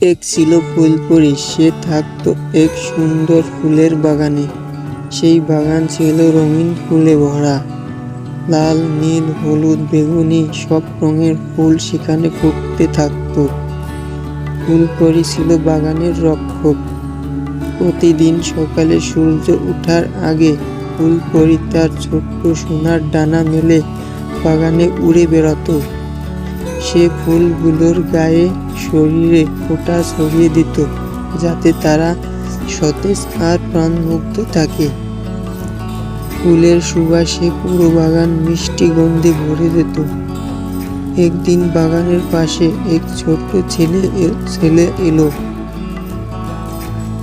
এক ছিল ফুলপুরি সে থাকতো এক সুন্দর ফুলের বাগানে। সেই বাগান ছিল রঙিন ফুলে ভরা। লাল, নীল, হলুদ, বেগুনি সব রঙের ফুল সেখানে ফুটতে থাকতো। ফুলপরি ছিল বাগানের রক্ষক। প্রতিদিন সকালে সূর্য ওঠার আগে ফুলপরি তার ছোট্ট সোনার ডানা মেলে বাগানে উড়ে বেড়াতো। সে ফুলগুলোর গায়ে শরীরে ফোঁটা ছড়িয়ে দিত, যাতে তারা সতেজ আর প্রাণমুগ্ধ থাকে। ফুলের সুবাসে পুরো বাগান মিষ্টি গন্ধে ভরে যেত। একদিন বাগানের পাশে এক ছোট্ট ছেলে ছেলে এলো।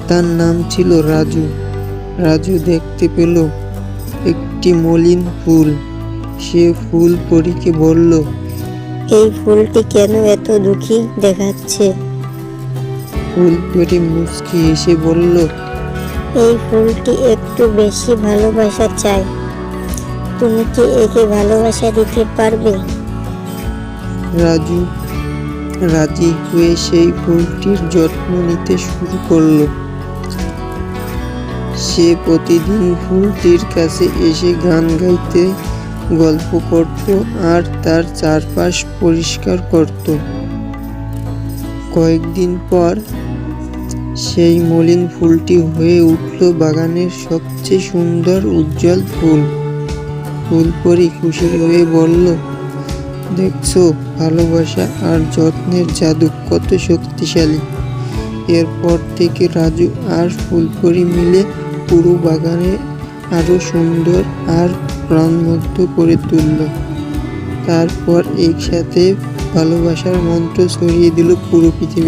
তার নাম ছিল রাজু। রাজু দেখতে পেল একটি মলিন ফুল। সে ফুল পরীকে বলল এই ফুলটি কেন এত দুঃখী দেখাচ্ছে? ফুল পরি মুচকি এসে বলল এই ফুলটি একটু বেশি ভালোবাসা চায় তুমি কি একে ভালোবাসা দিতে পারবে? রাজু রাজি হয়ে সেই ফুলটির যত্ন নিতে শুরু করল। সে প্রতিদিন ফুলটির কাছে এসে গান গাইতে গল্প করত আর তার চারপাশ পরিষ্কার করত। কয়েকদিন পর সেই মলিন ফুলটি হয়ে উঠল বাগানের সবচেয়ে সুন্দর উজ্জ্বল ফুল। ফুলপরি খুশি হয়ে বলল, দেখছ, ভালোবাসা আর যত্নের জাদু, কত শক্তিশালী। এরপর থেকে রাজু আর ফুলপরি মিলে পুরো বাগানে আরও সুন্দর আর প্রাণবদ্ধ করে তুলল। তারপর একসাথে ভালোবাসার মন্ত্র ছড়িয়ে দিল পুরো পৃথিবী।